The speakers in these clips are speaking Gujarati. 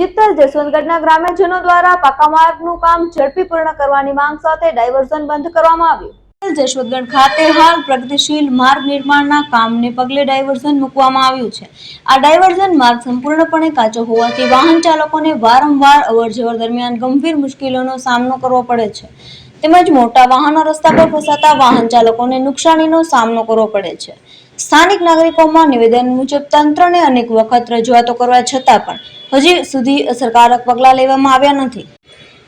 ચિત્તલ જસવંતગઢના ગ્રામ્યજનો દ્વારા પાકા માર્ગનું કામ ઝડપી પૂર્ણ કરવાની માંગ સાથે ડાયવર્ઝન બંધ કરવામાં આવ્યું. જશવંતગઢ ખાતે હાલ પ્રગતિશીલ માર્ગ નિર્માણના કામને પગલે ડાયવર્ઝન મૂકવામાં આવ્યું છે. આ ડાયવર્ઝન માર્ગ સંપૂર્ણપણે કાચો હોવાથી વાહન ચાલકોને વારંવાર અવરજવર દરમિયાન ગંભીર મુશ્કેલીઓનો સામનો કરવો પડે છે. તેમજ મોટા વાહનો રસ્તા પર ફસાતા વાહન ચાલકોને નુકસાનીનો સામનો કરવો પડે છે. સ્થાનિક નાગરિકોમાં નિવેદન મુજબ તંત્રને અનેક વખત રજૂઆતો કરવા છતાં પણ હજી સુધી અસરકારક પગલાં લેવામાં આવ્યા નથી.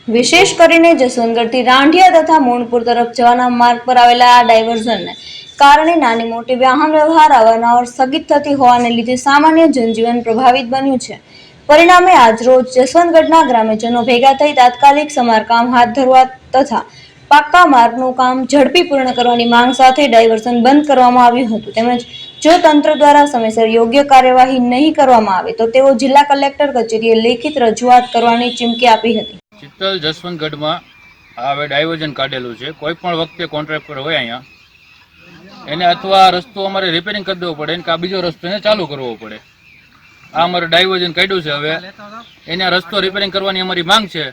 વિશેષ કરીને જસવંતગઢથી રાંઢિયા તથા મોણપુર તરફ જવાના માર્ગ પર આવેલા આ ડાયવર્ઝનને કારણે નાની મોટી વાહન વ્યવહાર અવારનવાર સ્થગિત થતી હોવાને લીધે સામાન્ય જનજીવન પ્રભાવિત બન્યું છે. પરિણામે આજરોજ જસવંતગઢના ગ્રામ્યજનો ભેગા થઈ તાત્કાલિક સમારકામ હાથ ધરવા તથા પાક્કા માર્ગનું કામ ઝડપી પૂર્ણ કરવાની માંગ સાથે ડાયવર્ઝન બંધ કરવામાં આવ્યું હતું. તેમજ જો તંત્ર દ્વારા સમયસર યોગ્ય કાર્યવાહી નહીં કરવામાં આવે તો તેઓ જિલ્લા કલેક્ટર કચેરીએ લેખિત રજૂઆત કરવાની ચીમકી આપી હતી. ચિત્તલ જસવંતગઢમાં હવે ડાયવર્ઝન કાઢેલું છે. કોઈ પણ વખતે કોન્ટ્રાક્ટર હોય અહીંયા. એને અથવા રસ્તો અમારે રિપેરિંગ કરી દેવો પડે કે આ બીજો રસ્તો એને ચાલુ કરવો પડે. આ અમારે ડાયવર્ઝન કાઢ્યું છે હવે. એને રસ્તો રિપેરિંગ કરવાની અમારી માંગ છે.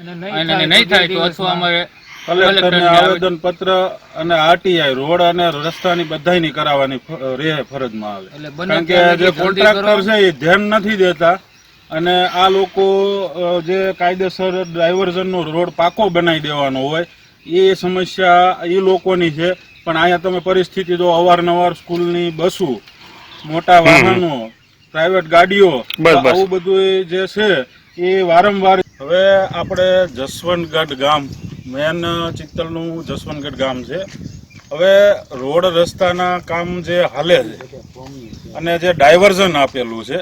અને નહીં થાય તો અથવા અમારે કલેક્ટરને આવેદન પત્ર અને આરટીઆઈ રોડ અને રસ્તાની બધાની કરાવવાની રહે ફરજમાં આવે. કારણ કે જે કોન્ટ્રાક્ટર છે એ ધ્યાન નથી દેતા અને આ લોકો જે કાયદેસર ડાયવર્ઝનનો રોડ પાકો બનાવી દેવાનો હોય એ સમસ્યા એ લોકોની છે. પણ અહીંયા તમે પરિસ્થિતિ જો અવારનવાર સ્કૂલની બસો મોટા વાહનો પ્રાઇવેટ ગાડીઓ આવું બધું જે છે એ વારંવાર હવે આપણે જસવંતગઢ ગામ મેન ચિત્તલનું જસવંતગઢ ગામ છે. હવે રોડ રસ્તાના કામ જે હાલે છે અને જે ડાયવર્ઝન આપેલું છે,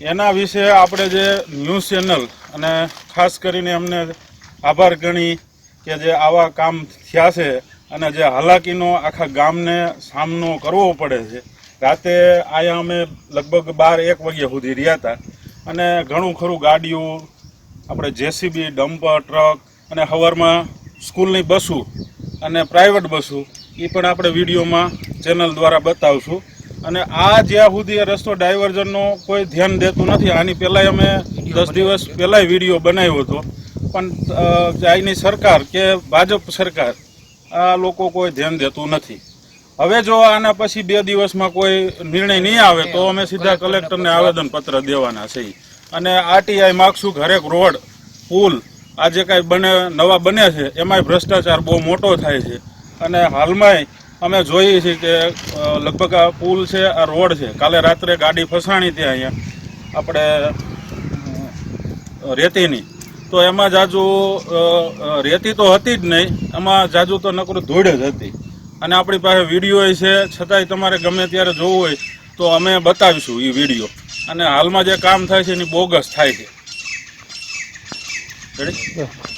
એના વિશે આપણે જે ન્યૂઝ ચેનલ અને ખાસ કરીને અમને આભાર ગણી કે જે આવા કામ થયા છે અને જે હાલાકીનો આખા ગામને સામનો કરવો પડે છે. રાતે આયા અમે લગભગ બાર એક વાગ્યા સુધી રહ્યા હતા અને ઘણું ખરું ગાડીઓ, આપણે જેસીબી, ડમ્પર, ટ્રક અને હવારમાં સ્કૂલની બસો અને પ્રાઇવેટ બસો એ પણ આપણે વિડીયોમાં ચેનલ દ્વારા બતાવશું. અને આ જ્યાં સુધી રસ્તો ડાયવર્ઝનનો કોઈ ધ્યાન દેતું નથી આની પહેલાંય અમે દસ દિવસ પહેલાંય વીડિયો બનાવ્યો હતો. પણ અહીંની સરકાર કે ભાજપ સરકાર આ લોકો કોઈ ધ્યાન દેતું નથી. હવે જો આના પછી બે દિવસમાં કોઈ નિર્ણય નહીં આવે તો અમે સીધા કલેક્ટરને આવેદનપત્ર દેવાના છે અને આરટીઆઈ માગશું ઘરેક હરેક રોડ પુલ આ જે કાંઈ બને, નવા બને છે, એમાંય ભ્રષ્ટાચાર બહુ મોટો થાય છે. અને હાલમાંય અમે જોઈએ છીએ કે લગભગ આ પુલ છે, આ રોડ છે. કાલે રાત્રે ગાડી ફસાણી ત્યાં અહીંયા આપણે રેતીની. તો એમાં જાજુ રેતી તો હતી જ નહીં, એમાં જાજુ તો નકરું ધૂળ જ હતી. અને આપણી પાસે વીડિયો છે, છતાંય તમારે ગમે ત્યારે જોવું હોય તો અમે બતાવીશું એ વીડિયો. અને હાલમાં જે કામ થાય છે, એની બોગસ થાય છે. Böyle. Evet.